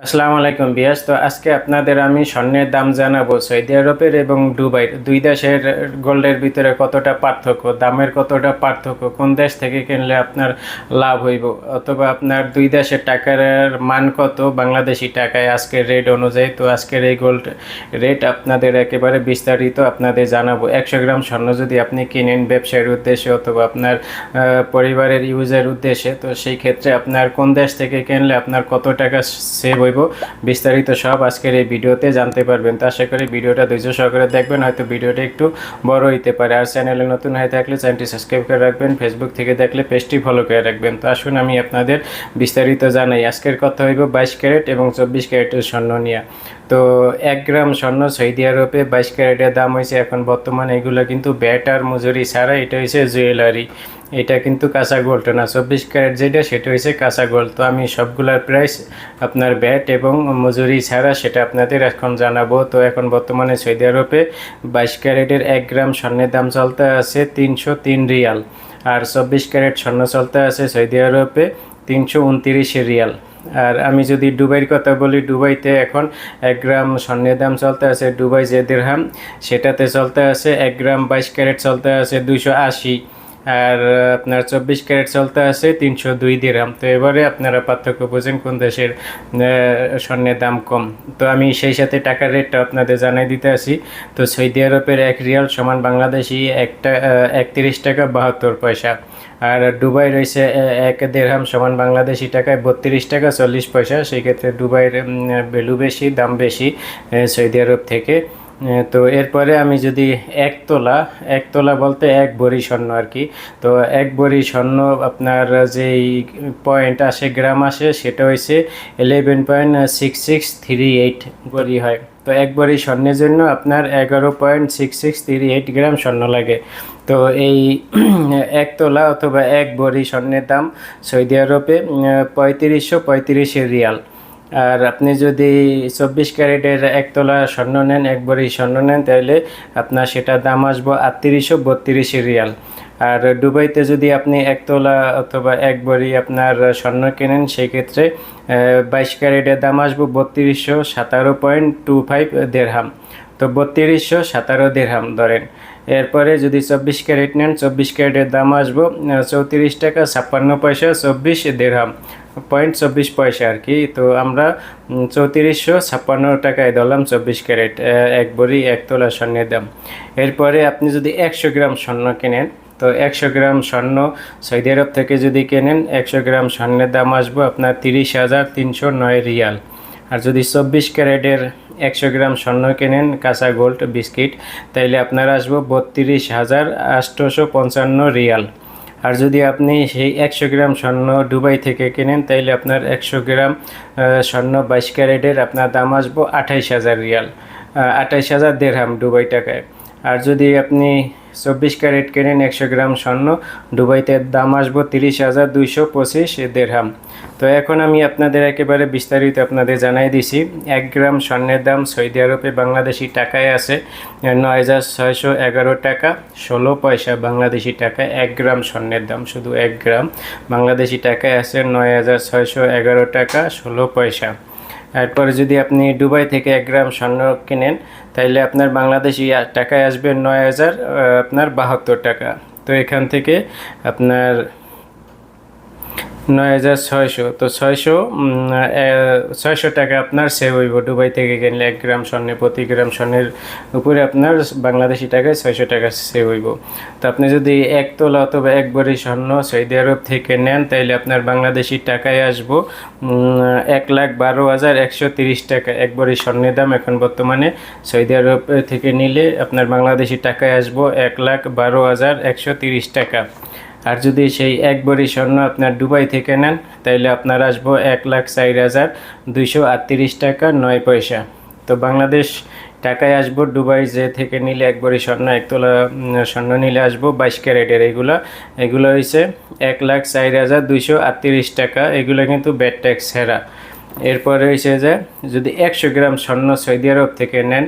আসসালামু আলাইকুম বিয়াস তো আজকে আপনাদের আমি স্বর্ণের দাম জানাব, সৌদি আরবের এবং দুবাই দুই দেশের গোল্ডের ভিতরে কতটা পার্থক্য, দামের কতটা পার্থক্য, কোন দেশ থেকে কিনলে আপনার লাভ হইব, অথবা আপনার দুই দেশের টাকার মান কত, বাংলাদেশি টাকায় আজকের রেট অনুযায়ী। তো আজকের এই গোল্ড রেট আপনাদের একেবারে বিস্তারিত আপনাদের জানাব। একশো গ্রাম স্বর্ণ যদি আপনি কিনেন ব্যবসায়ের উদ্দেশ্যে অথবা আপনার পরিবারের ইউজের উদ্দেশ্যে, তো সেই ক্ষেত্রে আপনার কোন দেশ থেকে কিনলে আপনার কত টাকা সেভ হইব। বিস্তারিত সব আজকের এই ভিডিওতে জানতে পারবেন। তো আশা করি ভিডিওটা ধৈর্য সহকারে দেখবেন, হয়তো ভিডিওটা একটু বড় হইতে পারে। আর চ্যানেলে নতুন হয়ে থাকলে চ্যানেলটি সাবস্ক্রাইব করে রাখবেন, ফেসবুক থেকে দেখলে পেজটি ফলো করে রাখবেন। তো আসুন আমি আপনাদের বিস্তারিত জানাই। আজকের কথা হইব বাইশ ক্যারেট এবং চব্বিশ ক্যারেটের স্বর্ণ নিয়ে। তো এক গ্রাম স্বর্ণ সৌদি আরবে বাইশ ক্যারেটের দাম হয়েছে এখন বর্তমানে এগুলো কিন্তু ব্যাট আর মজুরি ছাড়া এটা হয়েছে জুয়েলারি। এটা কিন্তু কাঁচা গোল্ড না, চব্বিশ ক্যারেট যেটা সেটা হয়েছে কাঁচা গোল্ড। তো আমি সবগুলার প্রাইস আপনার ব্যাট এবং মজুরি ছাড়া সেটা আপনাদের এখন জানাব। তো এখন বর্তমানে সৌদি আরবে বাইশ ক্যারেটের এক গ্রাম স্বর্ণের দাম চলতে আছে তিনশো তিন রিয়াল। আর চব্বিশ ক্যারেট স্বর্ণ চলতে আছে সৌদি আরবে তিনশো উনতিরিশ রিয়াল। আর আমি যদি ডুবাইয়ের কথা বলি ডুবাইতে এখন এক গ্রাম স্বর্ণের দাম চলতে আছে ডুবাই যে দেড়হাম, সেটাতে চলতে আছে এক গ্রাম বাইশ ক্যারেট চলতে আছে দুইশো আশি। আর আপনার চব্বিশ ক্যারেট চলতে আছে, তিনশো দুই দিরহাম তো এবারে আপনারা পার্থক্য বোঝেন কোন দেশের স্বর্ণের দাম কম। তো আমি সেই সাথে টাকার রেটটা আপনাদের জানাই দিতে আসি তো সৌদি আরবের এক রিয়াল সমান বাংলাদেশি একটা একত্রিশ টাকা বাহাত্তর পয়সা। আর দুবাই রয়েছে এক দেড়হাম সমান বাংলাদেশি টাকায় বত্রিশ টাকা চল্লিশ পয়সা। সেই ক্ষেত্রে দুবাইয়ের ভ্যালু বেশি, দাম বেশি সৌদি আরব থেকে। তো এরপরে আমি যদি এক তোলা এক তোলা বলতে এক ভরি স্বর্ণ আর কি। তো এক ভরি স্বর্ণ আপনার যেই পয়েন্ট আসে, গ্রাম আসে, সেটা হয়েছে eleven point six six three eight ভরি হয়। তো এক ভরি স্বর্ণের জন্য আপনার এগারো point six six three eight গ্রাম স্বর্ণ লাগে। তো এই এক তোলা অথবা এক ভরি স্বর্ণের দাম সৌদি আরবে পঁয়ত্রিশশো পঁয়ত্রিশের রিয়াল। আর আপনি যদি চব্বিশ ক্যারেটের একতলা স্বর্ণ নেন, এক বড়ি স্বর্ণ নেন, তাহলে আপনার সেটা দাম আসব আটত্রিশশো বত্রিশ রিয়াল। আর দুবাইতে যদি আপনি একতলা অথবা এক বড়ি আপনার স্বর্ণ কেনেন সেই ক্ষেত্রে বাইশ ক্যারেটের দাম আসব বত্রিশশো সাতারো পয়েন্ট টু ফাইভ দেড়হাম। তো বত্রিশশো সাতারো দেড়হাম ধরেন। এরপরে যদি চব্বিশ ক্যারেট নেন, চব্বিশ ক্যারেটের দাম আসব চৌত্রিশ টাকা ছাপ্পান্ন পয়সা, চব্বিশ দেড়হাম পয়েন্ট চব্বিশ পয়সা আর কি। তো আমরা চৌত্রিশশো ছাপ্পান্ন টাকায় ধরলাম চব্বিশ ক্যারেট এক বড়ি, এক তোলা স্বর্ণের দাম। এরপরে আপনি যদি একশো গ্রাম স্বর্ণ কেনেন, তো একশো গ্রাম স্বর্ণ সৌদি আরব থেকে যদি কেনেন, একশো গ্রাম স্বর্ণের দাম আসব আপনার তিরিশ হাজার তিনশো নয় রিয়াল। আর যদি চব্বিশ ক্যারেটের একশো গ্রাম স্বর্ণ কেনেন, কাঁচা গোল্ড, বিস্কিট, তাইলে আপনার আসব বত্রিশ হাজার আটশোশো পঞ্চান্ন রিয়াল। আর যদি আপনি সেই একশো গ্রাম স্বর্ণ দুবাই থেকে কেনেন, তাইলে আপনার একশো গ্রাম স্বর্ণ বাইশ ক্যারেটের আপনার দাম আসব আঠাইশ হাজার রিয়াল আঠাইশ হাজার দেড়হাম দুবাই টাকায়। আর যদি আপনি চব্বিশ ক্যারেট কেনেন, একশো গ্রাম স্বর্ণ, দুবাইতে দাম আসব তিরিশ হাজার দুইশো পঁচিশ দেড়হাম। তো এখন আমি আপনাদের একেবারে বিস্তারিত আপনাদের জানাই দিছি। এক গ্রাম স্বর্ণের দাম সৌদি আরবে বাংলাদেশি টাকায় আছে, নয় হাজার ছয়শো এগারো টাকা, ষোলো পয়সা বাংলাদেশি টাকায় এক গ্রাম স্বর্ণের দাম, শুধু এক গ্রাম। বাংলাদেশি টাকায় আছে নয় হাজার ছয়শো এগারো টাকা, ষোলো পয়সা। এরপরে যদি আপনি দুবাই থেকে এক গ্রাম স্বর্ণ কেনেন তাহলে আপনার বাংলাদেশি টাকায় আসবে নয় হাজার আপনার বাহাত্তর টাকা। তো এখান থেকে আপনার নয় হাজার ছয়শো। তো ছয়শো ছয়শো টাকা আপনার সেভ হইব। দুবাই থেকে কিনলে এক গ্রাম স্বর্ণে প্রতি গ্রাম স্বর্ণের উপরে আপনার বাংলাদেশি টাকায় ছয়শো টাকা সেভ হইব। তো আপনি যদি এক তোলা অথবা এক ভরি স্বর্ণ সৌদি আরব থেকে নেন, তাইলে আপনার বাংলাদেশি টাকায় আসব এক লাখ বারো হাজার একশো তিরিশ টাকা। এক ভরি স্বর্ণের দাম এখন বর্তমানে সৌদি আরব থেকে নিলে আপনার বাংলাদেশি টাকায় আসব এক লাখ বারো হাজার একশো তিরিশ টাকা। আর যদি সেই এক বরি স্বর্ণ আপনার দুবাই থেকে নেন তাহলে আপনার আসব এক লাখ চার হাজার দুইশো আটত্রিশ টাকা নয় পয়সা। তো বাংলাদেশ টাকায় আসব, দুবাই যে থেকে নিলে এক বরি স্বর্ণ, একতলা স্বর্ণ নিলে আসব, বাইশ ক্যারেটের এগুলো। এগুলো হয়েছে এক লাখ চার হাজার দুইশো আটত্রিশ টাকা। এগুলো কিন্তু ব্যাড ট্যাক্স ছাড়া। এরপরে রয়েছে যে, যদি একশো গ্রাম স্বর্ণ সৌদি আরব থেকে নেন,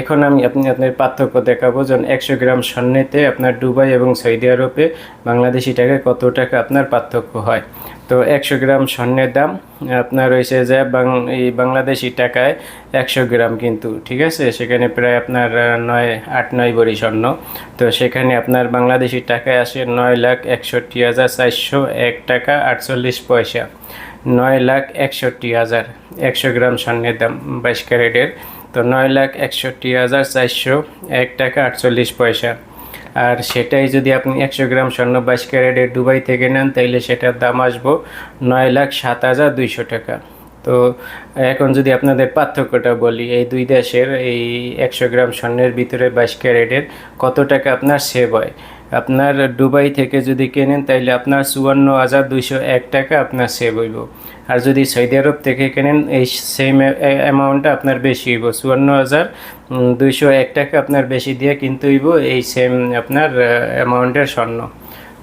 এখন আমি আপনি আপনার পার্থক্য দেখাবো, যেমন একশো গ্রাম স্বর্ণেতে আপনার দুবাই এবং সৌদি আরবে বাংলাদেশি টাকায় কত টাকা আপনার পার্থক্য হয়। তো একশো গ্রাম স্বর্ণের দাম। আপনার রয়েছে যে এই বাংলাদেশি টাকায় একশো গ্রাম কিন্তু, ঠিক আছে? সেখানে প্রায় আপনার নয়, আট, নয় ভরি স্বর্ণ। তো সেখানে আপনার বাংলাদেশি টাকায় আসে নয় লাখ একষট্টি হাজার চারশো এক টাকা আটচল্লিশ পয়সা। নয় লাখ একষট্টি হাজার একশো গ্রাম স্বর্ণের দাম বাইশ ক্যারেটের। তো নয় লাখ একষট্টি হাজার চারশো এক টাকা আটচল্লিশ পয়সা। আর সেটাই যদি আপনি একশো গ্রাম স্বর্ণ বাইশ ক্যারেটের দুবাই থেকে নেন, তাইলে সেটার দাম আসব নয় লাখ সাত হাজার দুইশো টাকা। তো এখন যদি আপনাদের পার্থক্যটা বলি, এই দুই দেশের এই একশো গ্রাম স্বর্ণের ভিতরে বাইশ ক্যারেটের কত টাকা আপনার সেভ হয়? আপনার দুবাই থেকে যদি কেনেন, তাইলে আপনার চুয়ান্ন হাজার দুইশো এক টাকা আপনার সেভ হইব। আর যদি সৌদি আরব থেকে কেনেন, এই সেম অ্যামাউন্টটা আপনার বেশি হইব। চুয়ান্ন হাজার দুইশো এক টাকা আপনার বেশি দিয়ে কিনতে হইব এই সেম আপনার অ্যামাউন্টের স্বর্ণ।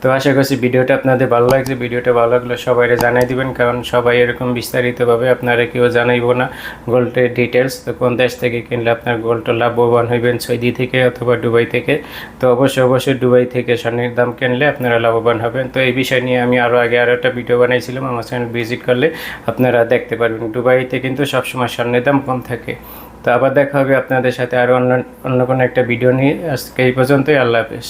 তো আশা করছি ভিডিওটা আপনাদের ভালো লাগছে। ভিডিওটা ভালো লাগলে সবাই জানাই দিবেন, কারণ সবাই এরকম বিস্তারিতভাবে আপনারা কেউ জানাইব না গোল্ডের ডিটেলস তো কোন দেশ থেকে কিনলে আপনার গোল্ডটা লাভবান হইবেন, সৌদি থেকে অথবা দুবাই থেকে? তো অবশ্যই অবশ্যই দুবাই থেকে স্বর্ণের দাম কিনলে আপনারা লাভবান হবেন। তো এই বিষয় নিয়ে আমি আরও আগে আরও একটা ভিডিও বানাইছিলাম, আমার চ্যানেল ভিজিট করলে আপনারা দেখতে পারবেন। দুবাইতে কিন্তু সবসময় স্বর্ণের দাম কম থাকে। তো আবার দেখা হবে আপনাদের সাথে আরও অন্য অন্য কোনো একটা ভিডিও নিয়ে। আজকে এই পর্যন্তই, আল্লাহ হাফেজ।